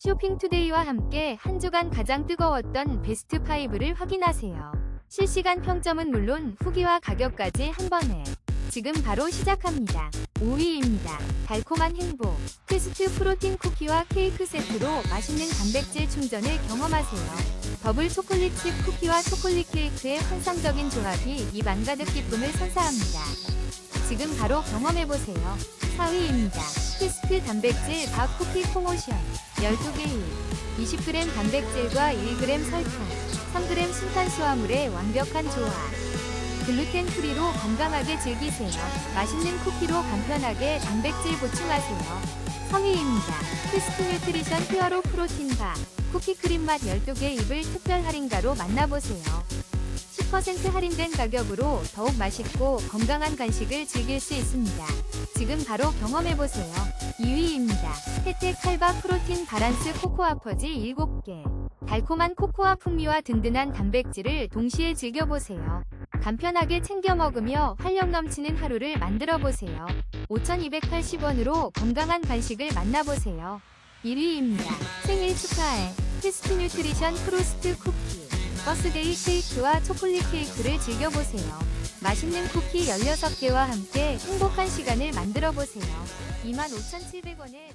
쇼핑투데이와 함께 한 주간 가장 뜨거웠던 베스트 5를 확인하세요. 실시간 평점은 물론 후기와 가격까지 한 번에 지금 바로 시작합니다. 5위입니다. 달콤한 행복. 퀘스트 프로틴 쿠키와 케이크 세트로 맛있는 단백질 충전을 경험하세요. 더블 초콜릿 칩 쿠키와 초콜릿 케이크의 환상적인 조합이 입 안 가득 기쁨을 선사합니다. 지금 바로 경험해보세요. 4위입니다. 퀘스트 단백질 밥 쿠키 콩오션 12개 일 20g 단백질과 1g 설탕 3g 순탄수화물의 완벽한 조화 글루텐 프리로 건강하게 즐기세요. 맛있는 쿠키로 간편하게 단백질 보충하세요. 3위입니다. 퀘스트 뉴트리션 퓨어로 프로틴 바 쿠키 크림 맛 12개 입을 특별 할인가로 만나보세요. 10% 할인된 가격으로 더욱 맛있고 건강한 간식을 즐길 수 있습니다. 지금 바로 경험해보세요. 2위입니다. 혜택 칼바 프로틴 바란스 코코아 퍼지 7개. 달콤한 코코아 풍미와 든든한 단백질을 동시에 즐겨보세요. 간편하게 챙겨 먹으며 활력 넘치는 하루를 만들어 보세요. 5,280원으로 건강한 간식을 만나보세요. 1위입니다. 생일 축하해. 퀘스트 뉴트리션 프로스트 쿠키. 버스데이 케이크와 초콜릿 케이크를 즐겨보세요. 맛있는 쿠키 16개와 함께 행복한 시간을 만들어 보세요. 25,700원에